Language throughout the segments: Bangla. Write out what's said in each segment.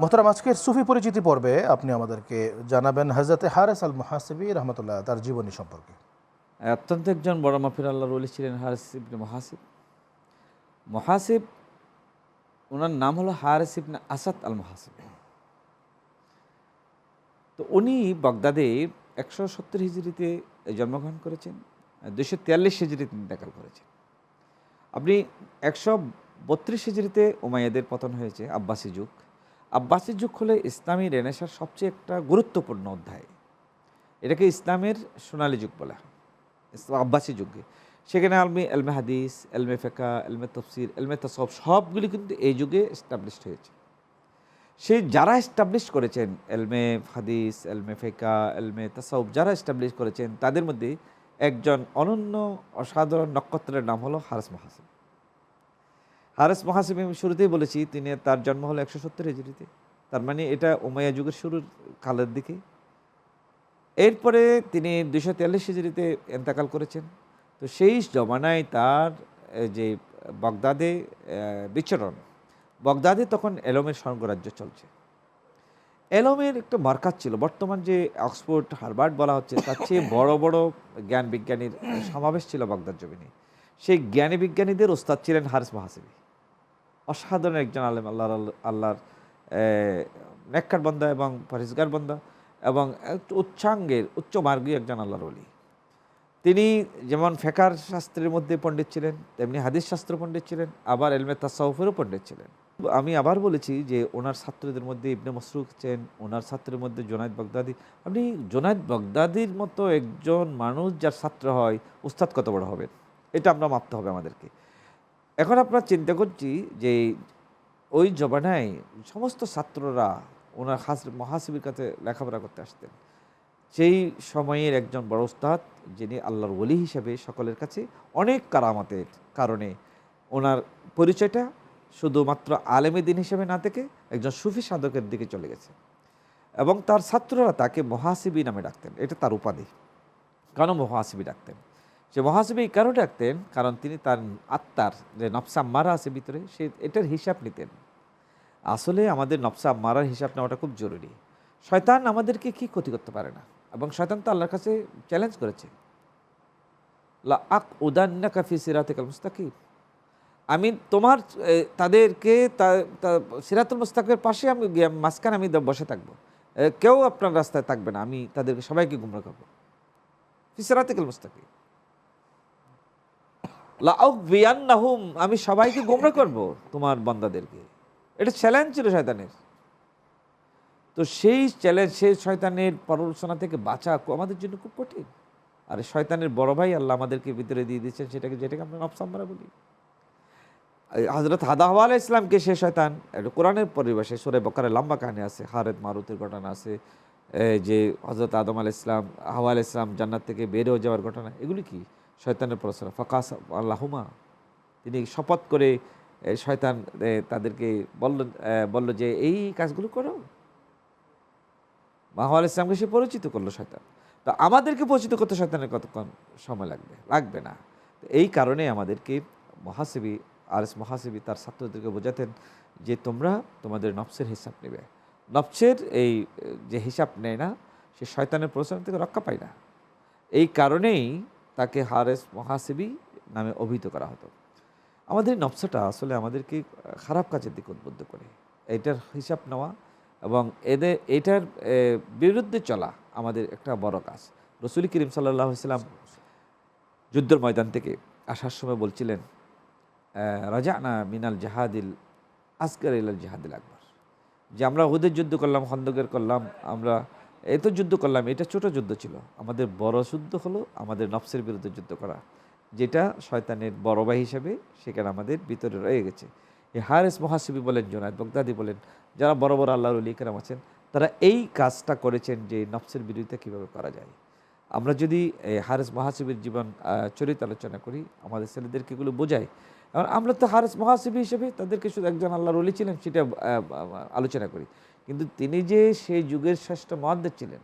মোহতারাম, আজকের সুফি পরিচিতি পর্বে আপনি আমাদেরকে জানাবেন হজরতে হারেস আল মহাসিবি রহমতুল্লাহ, তার জীবনী সম্পর্কে। অত্যন্ত একজন বড় মাফির আল্লাহর ওলি ছিলেন হারিস ইবনে মহাসিব। মহাসিব ওনার নাম হলো হারিস ইবনে আসাদ আল মহাসিব তো উনি বাগদাদে একশো সত্তর হিজড়িতে জন্মগ্রহণ করেছেন দুশো তিয়াল্লিশ হিজড়িতে ইন্তেকাল করেছেন। আপনি একশো বত্রিশ হিজড়িতে উমাইয়াদের পতন হয়েছে, আব্বাসী যুগ। আব্বাসি যুগ হলে ইসলামী রেনেসার সবচেয়ে একটা গুরুত্বপূর্ণ অধ্যায়। এটাকে ইসলামের সোনালি যুগ বলা হয়। আব্বাসী যুগে। সেখানে আলমি এলমে হাদিস এলমে ফেকা এলমে তফসির এলমে তসব সবগুলি কিন্তু এই যুগে এস্টাবলিশড হয়েছে। সেই যারা এস্টাবলিশ করেছেন এলমে হাদিস এলমে ফেকা এলমে তসব যারা এস্টাবলিশ করেছেন, তাদের মধ্যে একজন অনন্য অসাধারণ নক্ষত্রের নাম হলো হারেস মহাসিম হারেস মহাসিম শুরুতেই বলেছি, তিনি তার জন্ম হলো একশো সত্তর হিজড়িতে। তার মানে এটা উমাইয়া যুগের শুরুর কালের দিকে। এরপরে তিনি দুশো তেয়াল্লিশ হিজড়িতে এন্তাকাল করেছেন। তো সেই জমানায় তার যে বগদাদে বিচরণ, বগদাদে তখন এলমের স্বর্গরাজ্য চলছে। এলমের একটা মার্কাজ ছিল। বর্তমান যে অক্সফোর্ড হারবার্ড বলা হচ্ছে, তার চেয়ে বড় বড় জ্ঞান বিজ্ঞানীর সমাবেশ ছিল বগদাদ জমিনে। সেই জ্ঞানী বিজ্ঞানীদের ওস্তাদ ছিলেন হারিস মহাসিবি। অসাধারণ একজন আলেম, আল্লাহর আল্লাহর নেককার বন্দা এবং পরিষ্কার বন্দা এবং উচ্চাঙ্গের, উচ্চ মার্গীয় একজন আল্লাহর অলি তিনি যেমন ফেকার শাস্ত্রের মধ্যে পণ্ডিত ছিলেন, তেমনি হাদিস শাস্ত্র পণ্ডিত ছিলেন, আবার এলমে তাসাউফেরও পণ্ডিত ছিলেন। আমি আবার বলেছি যে ওনার ছাত্রদের মধ্যে ইবনে মসরুক ছিলেন, ওনার ছাত্রের মধ্যে জোনায়দ বাগদাদি। আপনি জোনায়দ বাগদাদির মতো একজন মানুষ যার ছাত্র হয়, উস্তাদ কত বড় হবেন? এটা আমরা মাপতে হবে আমাদেরকে। এখন আপনার চিন্তা করছি যে ওই জবানায় সমস্ত ছাত্ররা ওনার হাস, মহাসিবির কাছে লেখাপড়া করতে আসতেন। সেই সময়ের একজন বড় উস্তাদ যিনি আল্লাহর ওলি হিসেবে সকলের কাছে অনেক কারামতের কারণে ওনার পরিচয়টা শুধুমাত্র আলেমী দিন হিসেবে না থেকে একজন সুফি সাধকের দিকে চলে গেছে এবং তার ছাত্ররা তাকে মহাসিবি নামে ডাকতেন। এটা তার উপাধি। কেন মহাসিবি ডাকতেন? সে মহাসিবি এই কারণে ডাকতেন, কারণ তিনি তার আত্মার যে নফসা মারা আছে ভিতরে, সে এটার হিসাব নিতেন। আসলে আমাদের নফসা মারার হিসাব নেওয়াটা খুব জরুরি। শয়তান আমাদেরকে কি ক্ষতি করতে পারে না? এবং শয়তান তো আল্লাহর কাছে চ্যালেঞ্জ করেছে। লা আক উদান্না কাফি সিরাতে কাল মুস্তাকিম। আমি তোমার তাদেরকে সিরাতুল মুস্তাকের পাশে আমি মাঝখানে আমি বসে থাকব। কেউ আপনার রাস্তায় থাকবে না। আমি তাদেরকে সবাইকে গুমরা করব। ফি সিরাতে কাল মুস্তাকিম লাউক আমি সবাইকে গোমরা করব তোমার বান্দাদেরকে। এটা চ্যালেঞ্জ ছিল শয়তানের। তো সেই চ্যালেঞ্জ সেই শয়তানের পরলোচনা থেকে বাঁচা আমাদের জন্য খুব কঠিন। আর শয়তানের বড় ভাই আল্লাহ আমাদেরকে ভিতরে দিয়ে দিচ্ছেন সেটাকে, যেটাকে আমরা নফসাম্বারা বলি। হজরত হাদাহওয়া আলাহ ইসলামকে সে শয়তান। কোরআনের পরিবেশে সুরে বকারে লম্বা কাহিনী আছে হারেদ মারুতের ঘটনা আছে যে হজরত আদম আল ইসলাম হাওয়া ইসলাম জান্নাত থেকে বের যাওয়ার ঘটনা। এগুলি কি? শয়তানের প্রশ্ন ফকাস আল্লাহুমা। তিনি শপথ করে শয়তান তাদেরকে বলল বলল যে, এই কাজগুলো করো। মাহা আল ইসলামকে সে পরিচিত করল শয়তান। তো আমাদেরকে পরিচিত করতে শয়তানের কতক্ষণ সময় লাগবে? লাগবে না। এই কারণে আমাদেরকে মহাসিবি আর এস মহাসিবি, তার ছাত্রদেরকে বোঝাতেন যে, তোমরা তোমাদের নফসের হিসাব নেবে। নফসের এই যে হিসাব নেয় না, সে শয়তানের প্রশ্ন থেকে রক্ষা পায় না। এই কারণেই তাকে হারেস মহাসিবি নামে অভিহিত করা হতো। আমাদের নফসাটা আসলে আমাদেরকে খারাপ কাজের দিকে উদ্বুদ্ধ করে। এইটার হিসাব নেওয়া এবং এদের, এটার বিরুদ্ধে চলা আমাদের একটা বড় কাজ। রসুল করিম সাল্লাহ ইসলাম যুদ্ধের ময়দান থেকে আসার সময় বলছিলেন রাজানা মিনাল জাহাদিল আসকার ইলাল জাহাদিল আকবর। যে আমরা ওদের যুদ্ধ করলাম, খন্দকের করলাম, আমরা এত যুদ্ধ করলাম, এটা ছোট যুদ্ধ ছিল। আমাদের বড় যুদ্ধ হলো আমাদের নফসের বিরুদ্ধে যুদ্ধ করা, যেটা শয়তানের বড় ভাই হিসেবে সেখানে আমাদের ভিতরে রয়ে গেছে। এই হারেস মহাসিবি বলেন, জোনায়দ বগদাদি বলেন, যারা বড় বড় আল্লাহর কেরাম আছেন, তারা এই কাজটা করেছেন যে নফসের বিরুদ্ধে কীভাবে করা যায়। আমরা যদি এই হারেস মহাসিবির জীবন চরিত আলোচনা করি, আমাদের ছেলেদেরকে এগুলো বোঝাই কারণ আমরা তো হারেস মহাসিবি হিসেবে তাদেরকে শুধু একজন আল্লাহর অলি ছিলেন, সেটা আলোচনা করি। কিন্তু তিনি যে সেই যুগের শ্রেষ্ঠ মহাদ্দের ছিলেন,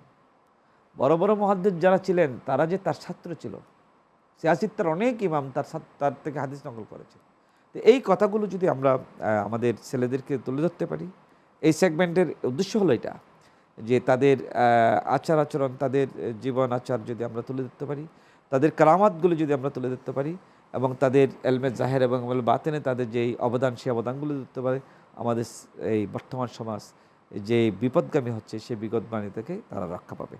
বড় বড় মহাদ্দের যারা ছিলেন, তারা যে তার ছাত্র ছিল সিয়াসিত্তার অনেক ইমাম তার তার থেকে হাদিস নকল করেছে। তো এই কথাগুলো যদি আমরা আমাদের ছেলেদেরকে তুলে ধরতে পারি, এই সেগমেন্টের উদ্দেশ্য হলো এটা, যে তাদের আচার আচরণ, তাদের জীবন আচার যদি আমরা তুলে ধরতে পারি, তাদের কারামাতগুলো যদি আমরা তুলে ধরতে পারি এবং তাদের এলমে জাহের এবং বাতেনে তাদের যেই অবদান, সেই অবদানগুলো ধরতে পারে আমাদের এই বর্তমান সমাজ, যে বিপদগামী হচ্ছে সেই বিপদগামী থেকে তারা রক্ষা পাবে।